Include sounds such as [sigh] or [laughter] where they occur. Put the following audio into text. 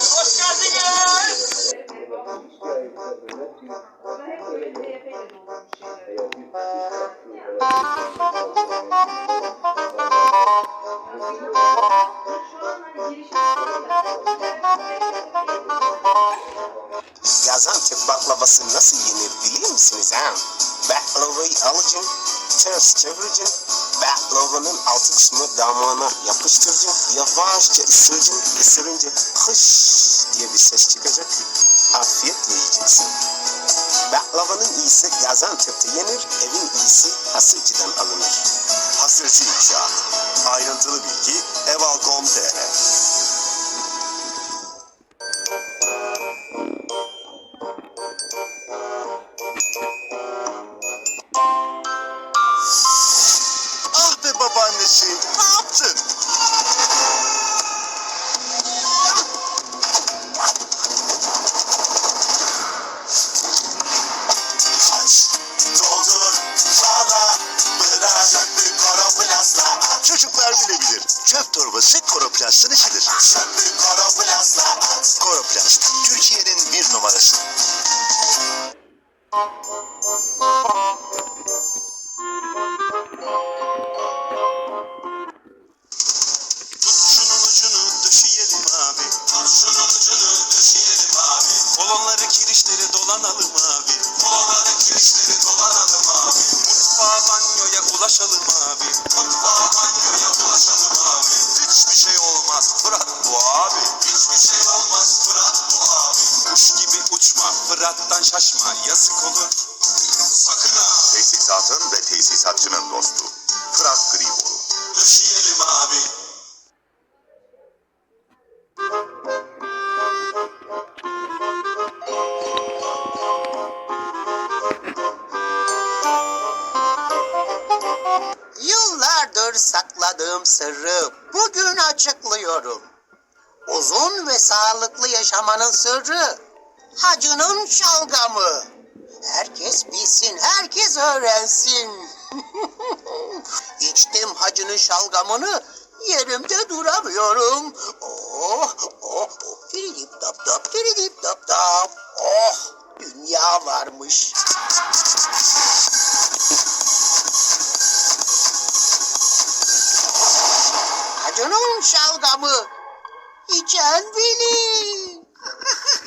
Hoş geldiniz. Gaziantep baklavası nasıl yenir biliyor musunuz ha? Baklavayı alacaksın, ters çevireceksin. Baklavanın altı kısmı damağına yapıştıracaksın. Yavaşça ısıracaksın. Isırınca hış diye bir ses çıkacak. Afiyetle yiyeceksin. Baklavanın iyisi Gaziantep'te yenir, evin iyisi Hasırcı'dan alınır. Hasırcı İnşaat. Ayrıntılı bilgi babaannesi, ne yaptın? Çocuklar bilebilir. Çöp torbası koroplastın işidir. Koroplast, Türkiye'nin bir numarası. Abi. Kolonları kirişleri dolanalım abi. Kolonları kirişleri dolanalım abi. Mutfağa banyoya ulaşalım abi. Mutfağa banyoya ulaşalım abi. Hiçbir şey olmaz Fırat bu abi. Hiçbir şey olmaz Fırat bu abi. Kuş gibi uçma Fırat'tan şaşma yazık olur. Sakın ha. Tesisatın ve tesisatçının dostu. Fırat Gribolu. Döşeyelim Yıllardır sakladığım sırrı bugün açıklıyorum. Uzun ve sağlıklı yaşamanın sırrı hacının şalgamı. Herkes bilsin, herkes öğrensin. [laughs] İçtim hacının şalgamını, yerimde duramıyorum. Oh, oh, oh, tiridip tap tap, tiridip tap tap. Oh, dünya varmış. Acun'un şalgamı. İçen benim. [laughs]